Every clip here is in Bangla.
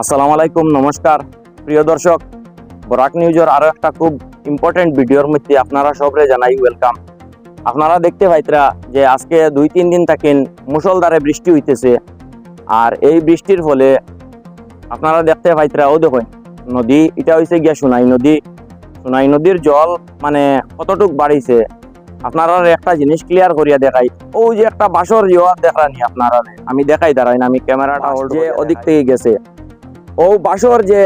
আসসালামু আলাইকুম নমস্কার। প্রিয় দর্শক বরাক নিউজের আরও একটা খুব ইম্পর্টেন্ট ভিডিওর মধ্যে আপনারা সবরে জানাই ওয়েলকাম আপনারা দেখতে পাইতরা যে আজকে দুই তিন দিন থাকেন মুসলধারে বৃষ্টি হইতেছে আর এই বৃষ্টির ফলে আপনারা দেখতে পাইতরা ও দেখুন নদী এটা হইছে গিয়া সোনাই নদী। সোনাই নদীর জল মানে কতটুক বাড়িছে আপনারা একটা জিনিস ক্লিয়ার করিয়া দেখাই। ও যে একটা বাসর ইয়া দেখানি আপনারা আমি দেখাই দাঁড়াই না আমি ক্যামেরাটা যে ওদিক থেকে গেছে। ও বাসর যে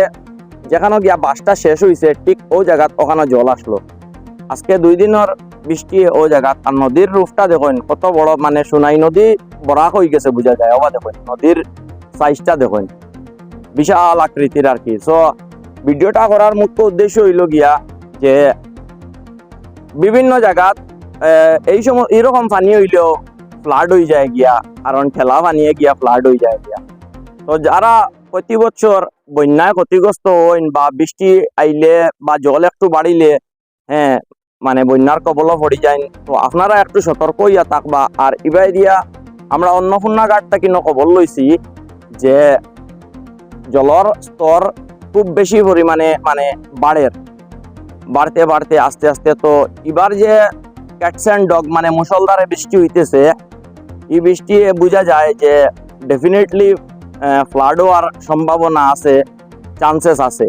যেখানে গিয়া বাসটা শেষ হইছে, ঠিক ও জায়গাত ওখানে জল আসলো। আজকে দুই দিনের বৃষ্টি ও জায়গাত। আর নদীর রূপটা দেখুন, কত বড় মানে সোনাই নদী বরাক হয়ে গেছে, বোঝা যায়। অবা দেখুন, নদীর সাইজটা দেখুন। বিশাল আকৃতির আর কি। সো ভিডিওটা করার মুখ্য উদ্দেশ্য হইল গিয়া যে বিভিন্ন জায়গাত এই সময় এরকম পানি হইলেও ফ্লাড হয়ে যায় গিয়া। কারণ ঠেলা পানিয়ে গিয়া ফ্লাড হয়ে যায় গিয়া। তো যারা প্রতি বছর বন্যায় ক্ষতিগ্রস্ত হইন বা বৃষ্টি আইলে বা জল একটু বাড়িলে হ্যাঁ মানে বন্যার কবল পড়ি যায়। তো আপনারা একটু সতর্ক হইয়া থাকবা আর ইবাই দিয়া আমরা অন্নপূর্ণা ঘাট থেকে খবর লইছি যে জলর স্তর খুব বেশি পরিমাণে মানে বাড়ের বাড়তে বাড়তে আস্তে আস্তে তো এবার যে ক্যাটস অ্যান্ড ডগ মানে মুসলধারে বৃষ্টি হইতেছে, এই বৃষ্টি বোঝা যায় যে ডেফিনেটলি ফ্লাড হওয়ার সম্ভাবনা আছে চান্সেস আছে।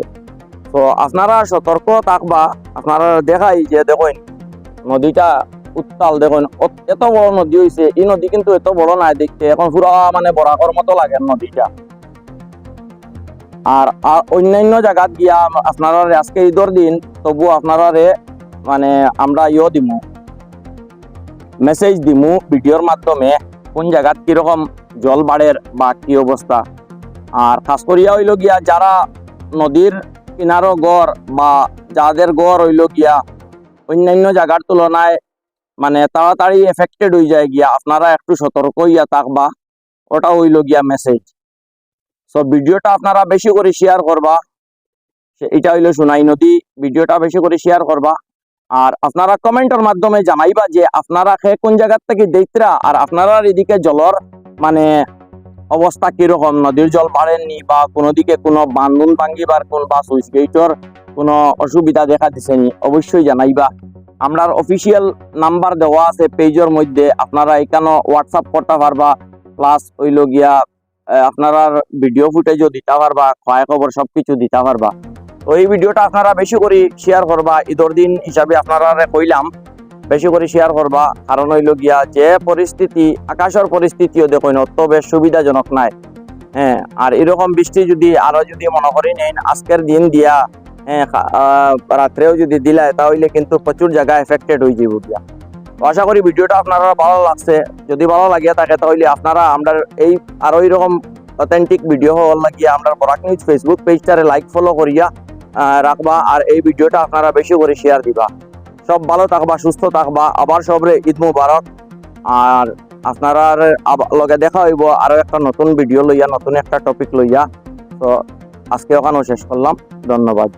তো আপনারা সতর্ক থাকবা, আপনারা দেখাই যে দেখুন, নদীটা উত্তাল, দেখুন এত বড় নদী হয়েছে এই নদী কিন্তু এত বড় নাই দেখতে, এখন পুরো মানে বরাকর মতো লাগে নদীটা। আর আর অন্যান্য জায়গাত গিয়া আপনারা আজকে ঈদর দিন তবু আপনারা মানে আমরা ইয়ে দিমু মেসেজ দিমু ভিডিওর মাধ্যমে কোন জায়গাত কীরকম জল বাড়ের বা কি অবস্থা? আর খাস করিয়া হইল গিয়া যারা নদীর কিনারো গড় বা যাদের গড় হইল গিয়া অন্যান্য জায়গার তুলনায় মানে তাড়াতাড়ি এফেক্টেড হয়ে যায় গিয়া, আপনারা একটু সতর্ক হইয়া থাকবা। ওটা হইল গিয়া মেসেজ সো ভিডিওটা আপনারা বেশি করে শেয়ার করবা। এটা হইল সোনাই নদী। ভিডিওটা বেশি করে শেয়ার করবা। আর আপনারা কমেন্টের মাধ্যমে জানাইবা যে আপনারা কোন জায়গার থেকে দেখতরা আর আপনারা এদিকে জলর মানে অবস্থা কীরকম? নদীর জল বাড়েননি বা কোনো দিকে কোনো বান্ধন ভাঙ্গিবার কোন বা সুইচ গেটর কোনো অসুবিধা দেখা দিছেনি? অবশ্যই জানাইবা। আমরার অফিসিয়াল নাম্বার দেওয়া আছে পেজের মধ্যে। আপনারা এখানে হোয়াটসঅ্যাপ করতে পারবা। প্লাস হইল গিয়া আপনারা ভিডিও ফুটেজও দিতে পারবা ক্ষয় খবর সব কিছু দিতে পারবা। এই ভিডিওটা আপনারা বেশি করে শেয়ার করবা। ঈদর দিন হিসাবে আপনারা কইলাম বেশি করে শেয়ার করবা। কারণ হইল গিয়া যে পরিস্থিতি, আকাশের পরিস্থিতিও অত বেশ সুবিধাজনক নাই। হ্যাঁ আর এরকম বৃষ্টি যদি আরও যদি মনে করি নেন, আজকের দিন দিয়া হ্যাঁ রাত্রেও যদি দিলায়, তাহলে কিন্তু প্রচুর জায়গা এফেক্টেড হয়ে যাব গিয়া। আশা করি ভিডিওটা আপনারা ভালো লাগছে। যদি ভালো লাগিয়া থাকে, তাহলে আপনারা আমরা এই আরও এরকম অথেন্টিক ভিডিও হওয়ার লাগিয়া আমরা বরাক নিউজ ফেসবুক পেজটারে লাইক ফলো করিয়া রাখবা। আর এই ভিডিওটা আপনারা বেশি করে শেয়ার দিবা। সব ভালো থাকবা, সুস্থ থাকবা, আবার সবরে ঈদ মুবারক। আর আপনার লগে দেখা হইব, আরও একটা নতুন ভিডিও লইয়া, নতুন একটা টপিক লইয়া। তো আজকে ওখানেও শেষ করলাম। ধন্যবাদ।